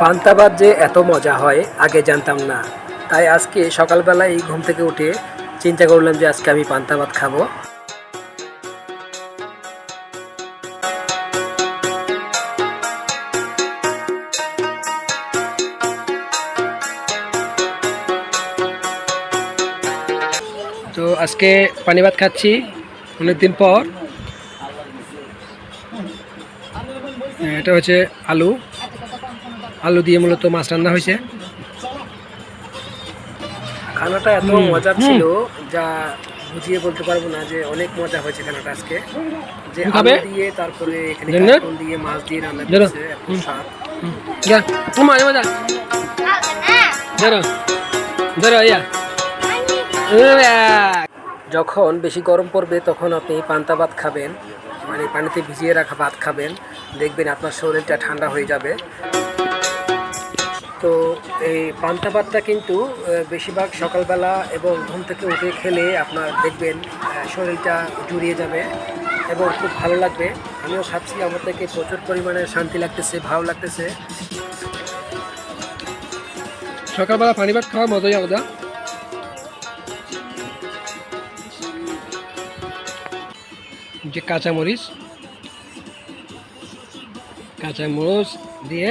পান্তা ভাত যে এত মজা হয় আগে জানতাম না। তাই আজকে সকালবেলায় ঘুম থেকে উঠে চিন্তা করলাম যে আজকে আমি পান্তা ভাত খাব। তো আজকে পানি ভাত খাচ্ছি অনেকদিন পর। হ্যাঁ, এটা হচ্ছে আলু। আলু দিয়ে মূলত মাছ রান্না হয়েছে। খানাটা এত মজার ছিল যা বুঝিয়ে বলতে পারব না যে অনেক মজা হয়েছে খানাটা আজকে। যে আলু? দিয়ে তারপরে এখানে জান্নাত? দিয়ে মাছ দিয়ে রান্না? করেছে এত স্বাদ। তোমার মজা। ধরো। ধরো ইয়া। যখন বেশি গরম পড়বে তখন আপনি পান্তা ভাত খাবেন। মানে পানিতে ভিজিয়ে রাখা ভাত খাবেন। দেখবেন আপনার শরীরটা ঠান্ডা হয়ে যাবে। তো এই পান্তা ভাতটা কিন্তু বেশিরভাগ সকালবেলা এবং ঘুম থেকে উঠে খেলে আপনার দেখবেন শরীরটা জুড়িয়ে যাবে এবং খুব ভালো লাগবে। আমিও খাচ্ছি আমার থেকে প্রচুর পরিমাণে শান্তি লাগতেছে, ভালো লাগতেছে। সকালবেলা পানি ভাত খাওয়া মজাই আলাদা। যে কাঁচামরিচ কাঁচামরিচ দিয়ে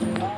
Oh.